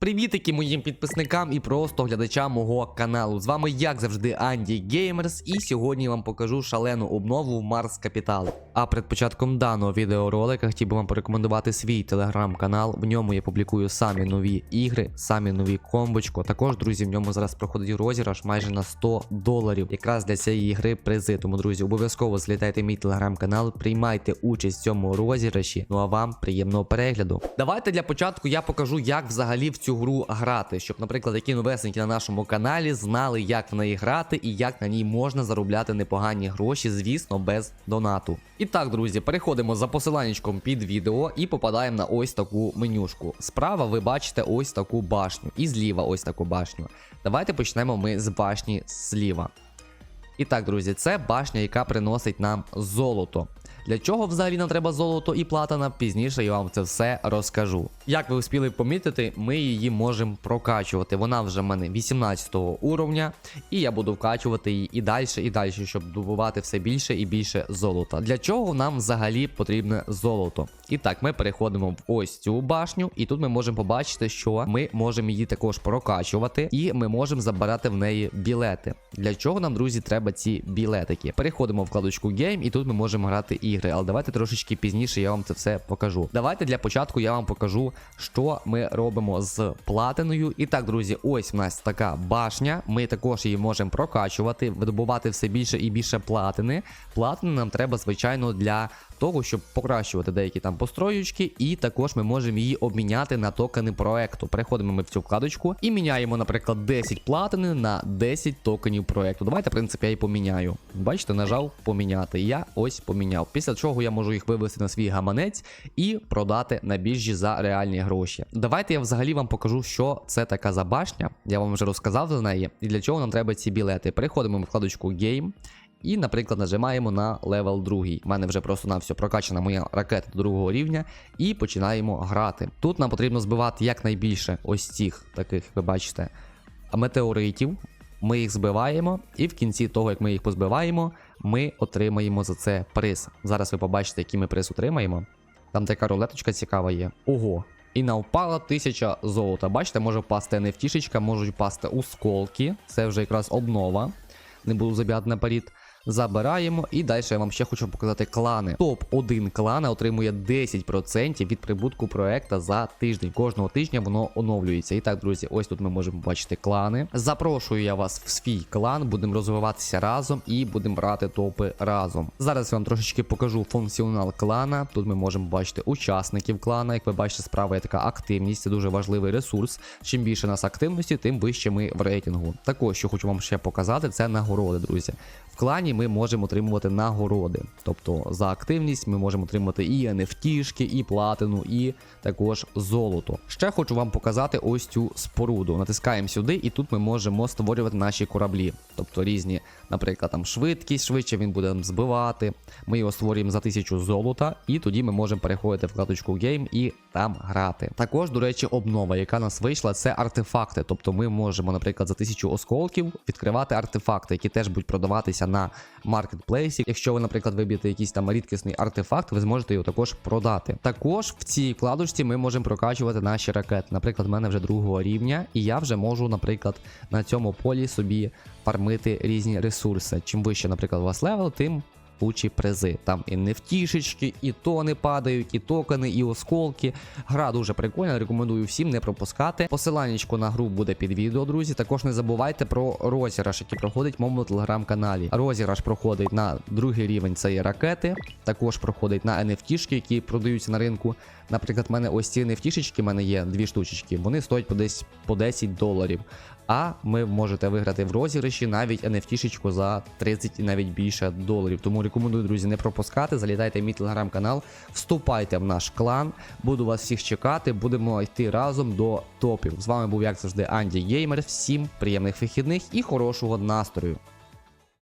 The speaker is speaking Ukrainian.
Привітики моїм підписникам і просто глядачам мого каналу. З вами, як завжди, Анді Геймерс, і сьогодні я вам покажу шалену обнову Марс Капітал. А перед початком даного відеоролика хотів би вам порекомендувати свій телеграм-канал. В ньому я публікую самі нові ігри, самі нові комбочко. Також, друзі, в ньому зараз проходить розіграш майже на 100 доларів. Якраз для цієї ігри призи. Тому, друзі, обов'язково злітайте в мій телеграм-канал, приймайте участь в цьому розіграші. Ну а вам приємного перегляду. Давайте для початку я покажу, як взагалі в цю гру грати, щоб, наприклад, які новесенькі на нашому каналі знали, як в неї грати і як на ній можна заробляти непогані гроші, звісно, без донату. І так, друзі, переходимо за посиланнячком під відео і попадаємо на ось таку менюшку. Справа ви бачите ось таку башню, і зліва ось таку башню. Давайте почнемо ми з башні зліва. І так, друзі, це башня, яка приносить нам золото. Для чого взагалі нам треба золото і платина? Пізніше я вам це все розкажу. Як ви успіли помітити, ми її можемо прокачувати. Вона вже в мене 18 уровня, і я буду вкачувати її і далі, і далі, щоб добувати все більше і більше золота. Для чого нам взагалі потрібне золото? І так, ми переходимо в ось цю башню, і тут ми можемо побачити, що ми можемо її також прокачувати, і ми можемо забирати в неї білети. Для чого нам, друзі, треба ці білетики? Переходимо в вкладочку Game, і тут ми можемо грати ігри. Але давайте трошечки пізніше я вам це все покажу. Давайте для початку я вам покажу, що ми робимо з платиною. І так, друзі, ось в нас така башня. Ми також її можемо прокачувати, видобувати все більше і більше платини. Платини нам треба, звичайно, для того, щоб покращувати деякі там построючки, і також ми можемо її обміняти на токени проекту. Переходимо ми в цю вкладочку і міняємо, наприклад, 10 платини на 10 токенів проекту. Давайте, в принципі, я і поміняю. Бачите, нажав поміняти. Я ось поміняв. Після чого я можу їх вивести на свій гаманець і продати на біржі за реальні гроші. Давайте я взагалі вам покажу, що це така за башня. Я вам вже розказав за неї, і для чого нам треба ці білети. Переходимо в вкладочку Game. І, наприклад, нажимаємо на левел 2. У мене вже просто на все прокачана моя ракета до другого рівня. І починаємо грати. Тут нам потрібно збивати якнайбільше ось цих таких, ви бачите, метеоритів. Ми їх збиваємо, і в кінці того, як ми їх позбиваємо, ми отримаємо за це приз. Зараз ви побачите, який ми приз отримаємо. Там така рулеточка цікава є. Ого! І навпала 1000 золота. Бачите, може впасти NFT-шечка, можуть впасти осколки. Це вже якраз обнова. Не буду забігати наперед. Забираємо. І далі я вам ще хочу показати клани. Топ-1 клана отримує 10% від прибутку проекта за тиждень. Кожного тижня воно оновлюється. І так, друзі, ось тут ми можемо бачити клани. Запрошую я вас в свій клан, будемо розвиватися разом і будемо брати топи разом. Зараз я вам трошечки покажу функціонал клана. Тут ми можемо бачити учасників клана. Як ви бачите, справа є така активність, це дуже важливий ресурс. Чим більше нас активності, тим вище ми в рейтингу. Також, що хочу вам ще показати, це нагороди, друзі. В клані ми можемо отримувати нагороди. Тобто за активність ми можемо отримати і NFT-шки, і платину, і також золото. Ще хочу вам показати ось цю споруду. Натискаємо сюди, і тут ми можемо створювати наші кораблі. Тобто різні, наприклад, там швидкість, швидше він буде збивати. Ми його створюємо за 1000 золота, і тоді ми можемо переходити в вкладочку Game і там грати. Також, до речі, обнова, яка нас вийшла, це артефакти. Тобто ми можемо, наприклад, за 1000 осколків відкривати артефакти, які теж будуть продаватися на маркетплейсі. Якщо ви, наприклад, виб'єте якийсь там рідкісний артефакт, ви зможете його також продати. Також в цій вкладочці ми можемо прокачувати наші ракети. Наприклад, в мене вже другого рівня, і я вже можу, наприклад, на цьому полі собі фармити різні ресурси. Чим вище, наприклад, у вас левел, тим кучі призи. Там і нефтішечки, і тони падають, і токени, і осколки. Гра дуже прикольна, рекомендую всім не пропускати. Посиланнячко на гру буде під відео, друзі. Також не забувайте про розіграш, який проходить в моєму телеграм-каналі. Розіграш проходить на другий рівень це є ракети. Також проходить на NFT-шки, які продаються на ринку. Наприклад, в мене ось ці NFT-шечки, в мене є дві штучечки, вони стоять по десь по 10 доларів. А ви можете виграти в розіграші навіть NFT-шечку за 30 і навіть більше доларів. Тому рекомендую, друзі, не пропускати. Залітайте в мій телеграм-канал, вступайте в наш клан. Буду вас всіх чекати. Будемо йти разом до топів. З вами був, як завжди, Анді Геймер. Всім приємних вихідних і хорошого настрою.